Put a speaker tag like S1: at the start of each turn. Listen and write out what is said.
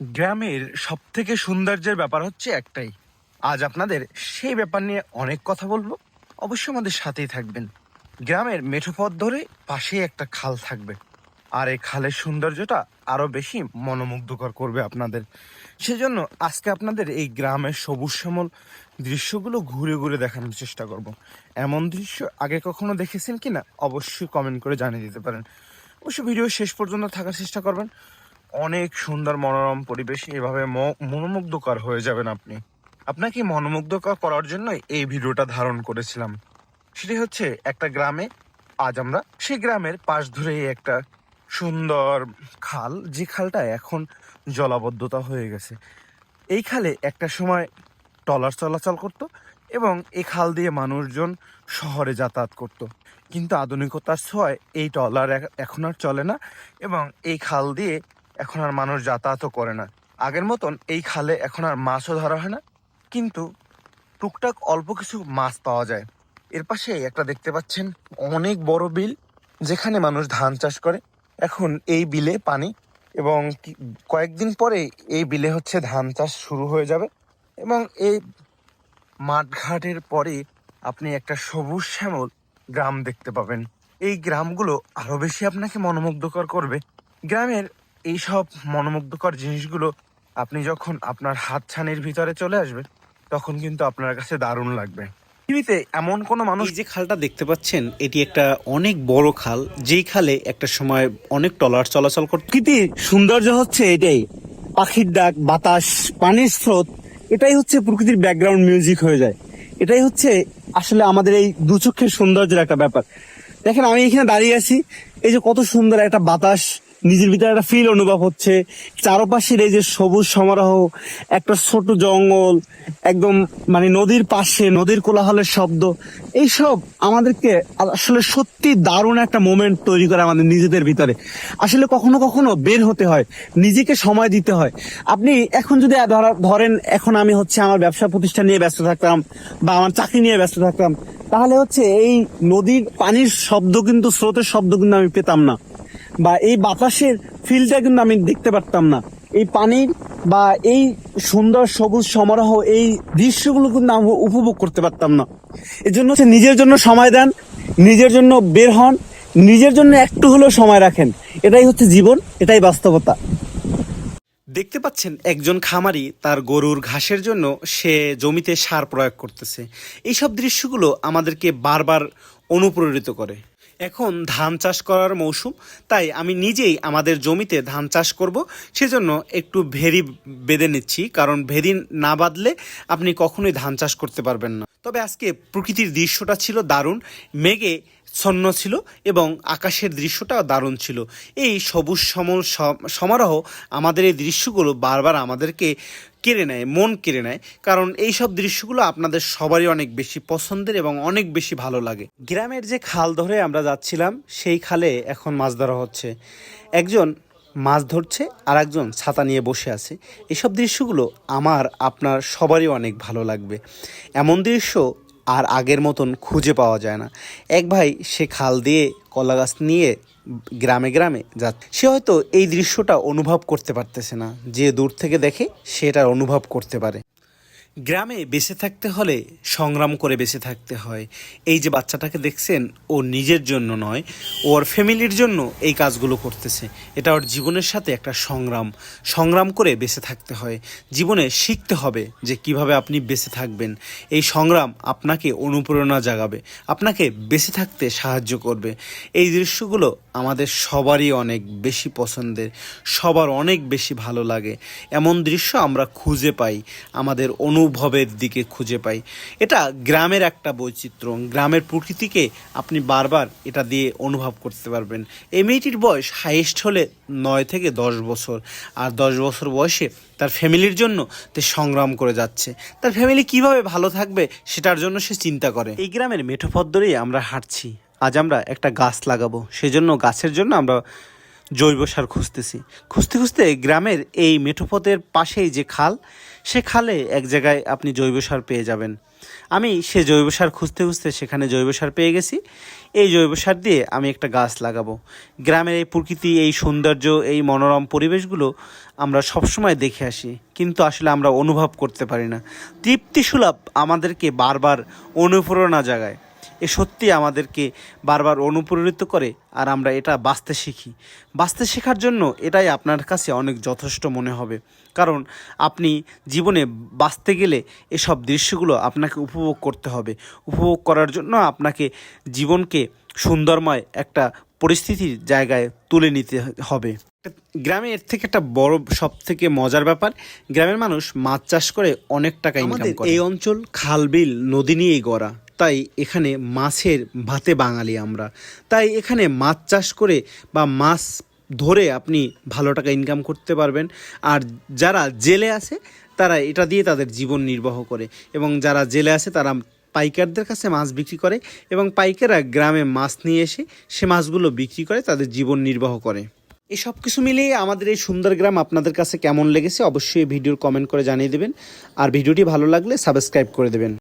S1: গ্রামের সব থেকে সৌন্দর্যের ব্যাপার হচ্ছে একটাই। আজ আপনাদের সেই ব্যাপার নিয়ে অনেক কথা বলব। অবশ্যই আমাদের সাথেই থাকবেন। গ্রামের মেঠো পথ ধরে পাশেই একটা খাল থাকবে। আর এই খালের সৌন্দর্যটা আরও বেশি মনোমুগ্ধকর করবে আপনাদের। সেজন্য আজকে আপনাদের এই গ্রামের সবুজ শ্যামল দৃশ্যগুলো ঘুরে ঘুরে দেখানোর চেষ্টা করব। এমন দৃশ্য আগে কখনো দেখেছেন কিনা অবশ্যই কমেন্ট করে জানিয়ে দিতে পারেন। অবশ্যই ভিডিও শেষ পর্যন্ত থাকার চেষ্টা করবেন। অনেক সুন্দর মনোরম পরিবেশ, এভাবে মনোমুগ্ধকর হয়ে যাবেন আপনি। আপনাকে মনোমুগ্ধকর করার জন্য এই ভিডিওটা ধারণ করেছিলাম। সেটি হচ্ছে একটা গ্রামে, আজ আমরা সেই গ্রামের পাশ ধরেই একটা সুন্দর খাল, যে খালটা এখন জলাবদ্ধতা হয়ে গেছে। এই খালে একটা সময় ট্রলার চলাচল করত এবং এই খাল দিয়ে মানুষজন শহরে যাতায়াত করত। কিন্তু আধুনিকতার ছোঁয়ায় এই ট্রলার এখ- এখন আর চলে না এবং এই খাল দিয়ে এখন আর মানুষ যাতায়াতও করে না। আগের মতন এই খালে এখন আর মাছও ধরা হয় না। কিন্তু টুকটাক অল্প কিছু মাছ পাওয়া যায়। এর পাশে একটা দেখতে পাচ্ছেন অনেক বড় বিল, যেখানে মানুষ ধান চাষ করে। এখন এই বিলে পানি এবং কয়েকদিন পরে এই বিলে হচ্ছে ধান চাষ শুরু হয়ে যাবে। এবং এই মাঠঘাটের পরে আপনি একটা সবুজ শ্যামল গ্রাম দেখতে পাবেন। এই গ্রামগুলো আরও বেশি আপনাকে মনোমুগ্ধকর করবে। গ্রামের এই সব মনোমুগ্ধকর জিনিসগুলো আপনি যখন আপনার হাত হাতছানির ভিতরে চলে আসবে তখন কিন্তু আপনার কাছে দারুণ লাগবে। পৃথিবীতে এমন কোনো মানুষ
S2: যে খালটা দেখতে পাচ্ছেন এটি একটা অনেক বড় খাল। যেই খালে একটা সময় অনেক টলার চলাচল করত।
S3: প্রকৃতির সৌন্দর্য হচ্ছে এটাই। পাখির ডাক বাতাস পানির স্রোত এটাই হচ্ছে প্রকৃতির ব্যাকগ্রাউন্ড মিউজিক হয়ে যায়। এটাই হচ্ছে আসলে আমাদের এই দুচক্ষের সৌন্দর্যের একটা ব্যাপার। দেখেন আমি এখানে দাঁড়িয়ে আছি। এই যে কত সুন্দর একটা বাতাস নিজের ভিতরে একটা ফিল অনুভব হচ্ছে। চারপাশের এই যে সবুজ সমারোহ, একটা ছোট জঙ্গল, একদম মানে নদীর পাশে, নদীর কোলাহলের শব্দ, এইসব আমাদেরকে আসলে সত্যি দারুণ একটা মোমেন্ট তৈরি করে আমাদের নিজেদের ভিতরে। আসলে কখনো কখনো বের হতে হয়, নিজেকে সময় দিতে হয়। আপনি এখন যদি ধরা- ধরেন এখন আমি হচ্ছে আমার ব্যবসা প্রতিষ্ঠান নিয়ে ব্যস্ত থাকতাম বা আমার চাকরি নিয়ে ব্যস্ত থাকতাম, তাহলে হচ্ছে এই নদীর পানির শব্দ কিন্তু, স্রোতের শব্দ কিন্তু আমি পেতাম না। বা এই বাতাসের ফিলটা কিন্তু আমি দেখতে পারতাম না। এই পানির বা এই সুন্দর সবুজ সমারোহ, এই দৃশ্যগুলো কিন্তু আমি উপভোগ করতে পারতাম না। এর জন্য হচ্ছে নিজের জন্য সময় দেন, নিজের জন্য বের হন, নিজের জন্য একটু হলেও সময় রাখেন। এটাই হচ্ছে জীবন, এটাই বাস্তবতা।
S2: দেখতে পাচ্ছেন, একজন খামারি তার গরুর ঘাসের জন্য সে জমিতে সার প্রয়োগ করতেছে। এইসব দৃশ্যগুলো আমাদেরকে বারবার অনুপ্রেরিত করে। এখন ধান চাষ করার মৌসুম, তাই আমি নিজেই আমাদের জমিতে ধান চাষ করব। সেজন্য একটু ভেরি বেঁধে নিচ্ছি, কারণ ভেরি না বাঁধলে আপনি কখনোই ধান চাষ করতে পারবেন না। তবে আজকে প্রকৃতির দৃশ্যটা ছিল দারুণ। মেঘে ছন্ন ছিল এবং আকাশের দৃশ্যটাও দারুণ ছিল। এই সবুজ সমল সম- সমারোহ আমাদের এই দৃশ্যগুলো বারবার আমাদেরকে কেড়ে নেয়, মন কেড়ে নেয়। কারণ এই সব দৃশ্যগুলো আপনাদের সবারই অনেক বেশি পছন্দের এবং অনেক বেশি ভালো লাগে। গ্রামের যে খাল ধরে আমরা যাচ্ছিলাম, সেই খালে এখন মাছ ধরা হচ্ছে। একজন মাছ ধরছে আর একজন ছাতা নিয়ে বসে আছে। এসব দৃশ্যগুলো আমার, আপনার সবারই অনেক ভালো লাগবে। এমন দৃশ্য আর আগের মতন খুঁজে পাওয়া যায় না। এক ভাই, সে খাল দিয়ে কলা গাছ নিয়ে গ্রামে গ্রামে যাচ্ছে। সে হয়তো এই দৃশ্যটা অনুভব করতে পারতেছে না। যে দূর থেকে দেখে সেটার অনুভব করতে পারে। গ্রামে বেঁচে থাকতে হলে সংগ্রাম করে বেঁচে থাকতে হয়। এই যে বাচ্চাটাকে দেখছেন, ও নিজের জন্য নয় ওর ফ্যামিলির জন্য এই কাজগুলো করতেছে। এটা ওর জীবনের সাথে একটা সংগ্রাম। সংগ্রাম করে বেঁচে থাকতে হয়। জীবনে শিখতে হবে যে কীভাবে আপনি বেঁচে থাকবেন। এই সংগ্রাম আপনাকে অনুপ্রেরণা জাগাবে। আপনাকে বেঁচে থাকতে সাহায্য করবে। এই দৃশ্যগুলো আমাদের সবারই অনেক বেশি পছন্দের, সবার অনেক বেশি ভালো লাগে। এমন দৃশ্য আমরা খুঁজে পাই, আমাদের অনুভবের দিকে খুঁজে পাই। এটা গ্রামের একটা বৈচিত্র্য, গ্রামের প্রকৃতিকে আপনি বারবার এটা দিয়ে অনুভব করতে পারবেন। এই মেয়েটির বয়স হাইয়েস্ট হলে নয় থেকে দশ বছর, আর দশ বছর বয়সে তার ফ্যামিলির জন্য সে সংগ্রাম করে যাচ্ছে। তার ফ্যামিলি কীভাবে ভালো থাকবে সেটার জন্য সে চিন্তা করে। এই গ্রামের মেঠো পথ ধরেই আমরা হাঁটছি। আজ আমরা একটা গাছ লাগাবো। সেজন্য গাছের জন্য আমরা জৈব সার খুঁজতেছি। খুঁজতে খুঁজতে গ্রামের এই মেঠোপথের পাশেই যে খাল, সে খালে এক জায়গায় আপনি জৈব সার পেয়ে যাবেন। আমি সে জৈব সার খুঁজতে খুঁজতে সেখানে জৈব সার পেয়ে গেছি। এই জৈব সার দিয়ে আমি একটা গাছ লাগাবো। গ্রামের এই প্রকৃতি, এই সৌন্দর্য, এই মনোরম পরিবেশগুলো আমরা সবসময় দেখে আসি। কিন্তু আসলে আমরা অনুভব করতে পারি না। তৃপ্তি সুলভ আমাদেরকে বারবার অনুপ্রেরণা জাগায়। এ সত্যি আমাদেরকে বারবার অনুপ্রেরিত করে আর আমরা এটা বাঁচতে শিখি। বাঁচতে শেখার জন্য এটাই আপনার কাছে অনেক যথেষ্ট মনে হবে। কারণ আপনি জীবনে বাঁচতে গেলে এসব দৃশ্যগুলো আপনাকে উপভোগ করতে হবে। উপভোগ করার জন্য আপনাকে জীবনকে সুন্দরময় একটা পরিস্থিতির জায়গায় তুলে নিতে হবে। গ্রামে এর থেকে একটা বড় সব থেকে মজার ব্যাপার গ্রামের মানুষ মাছ চাষ করে অনেক টাকা ইনকাম করে। এই অঞ্চল খাল বিল নদী নিয়েই গড়া। তাই এখানে মাছের ভাতে বাঙালি আমরা। তাই এখানে মাছ চাষ করে বা মাছ ধরে আপনি ভালো টাকা ইনকাম করতে পারবেন। আর যারা জেলে আছে, তারা এটা দিয়ে তাদের জীবন নির্বাহ করে এবং যারা জেলে আছে, তারা পাইকারদের কাছে মাছ বিক্রি করে এবং পাইকাররা গ্রামে মাছ নিয়ে এসে সে মাছগুলো বিক্রি করে, তাদের জীবন নির্বাহ করে। এই সব কিছু মিলিয়ে আমাদের এই সুন্দর গ্রাম আপনাদের কাছে কেমন লেগেছে, অবশ্যই ভিডিওর কমেন্ট করে জানিয়ে দেবেন। আর ভিডিওটি ভালো লাগলে সাবস্ক্রাইব করে দেবেন।